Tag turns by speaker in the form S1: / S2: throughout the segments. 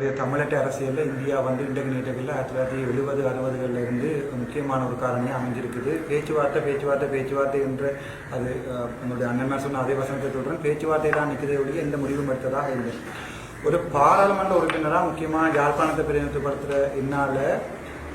S1: இந்த தமிழக அரசியலில் இந்தியா வந்து இண்டகினேட்டர்களில் ஆயிரத்தி தொள்ளாயிரத்தி எழுபது அறுபதுகளில் இருந்து முக்கியமான ஒரு காரணியாக அமைஞ்சிருக்குது. பேச்சுவார்த்தை பேச்சுவார்த்தை பேச்சுவார்த்தை என்று அது நம்மளுடைய அண்ணன் சொன்ன அதே வசனத்தை சொல்கிறேன் பேச்சுவார்த்தை தான் நிற்கிறதே ஒழிய எந்த முடிவும் எடுத்ததாக இல்லை. ஒரு பாராளுமன்ற உறுப்பினராக முக்கியமாக யாழ்ப்பாணத்தை பிரதிநிதித்துவப்படுத்துகிற என்னால்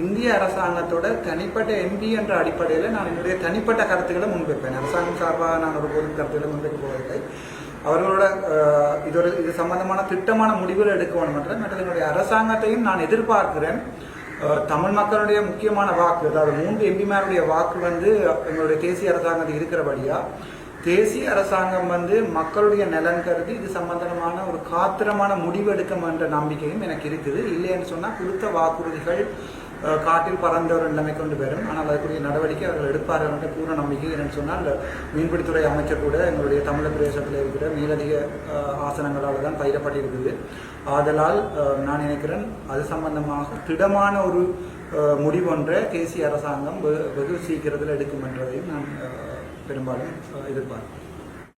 S1: இந்திய அரசாங்கத்தோட தனிப்பட்ட எம்பி என்ற அடிப்படையில் நான் என்னுடைய தனிப்பட்ட கருத்துக்களை முன்வைப்பேன். அரசாங்கம் சார்பாக நான் ஒரு பொது கருத்துக்களை முன்வைக்க போவதில்லை. அவர்களோட இது ஒரு இது சம்பந்தமான திட்டமான முடிவுகள் எடுக்க வேண்டும் என்ற மற்றும் என்னுடைய அரசாங்கத்தையும் நான் எதிர்பார்க்கிறேன். தமிழ் மக்களுடைய முக்கியமான வாக்கு அதாவது மூன்று எம்பிமாருடைய வாக்கு வந்து எங்களுடைய தேசிய அரசாங்கத்தில் இருக்கிறபடியா தேசிய அரசாங்கம் வந்து மக்களுடைய நலன் கருதி இது சம்பந்தமான ஒரு காத்திரமான முடிவு எடுக்கும் என்ற நம்பிக்கையும் எனக்கு இருக்குது. இல்லைன்னு சொன்னால் கொடுத்த வாக்குறுதிகள் காட்டில் பறந்த ஒரு நிலைமை கொண்டு வரும். ஆனால் அதுக்குரிய நடவடிக்கை அவர்கள் எடுப்பார்கள் என்று பூர்ண நம்பிக்கை என்னன்னு சொன்னால் மீன்பிடித்துறை அமைச்சர் கூட எங்களுடைய தமிழக பிரதேசத்தில் இருக்கிற மேலதிக ஆசனங்களால் தான் பயிரப்பட்டிருக்குது. ஆதலால் நான் நினைக்கிறேன் அது சம்பந்தமாக திடமான ஒரு முடிவொன்றை தேசிய அரசாங்கம் வெ- வெகு சீக்கிரத்தில் எடுக்கும் என்றதையும் நான் பெரும்பாலும் எதிர்பார்க்கிறேன்.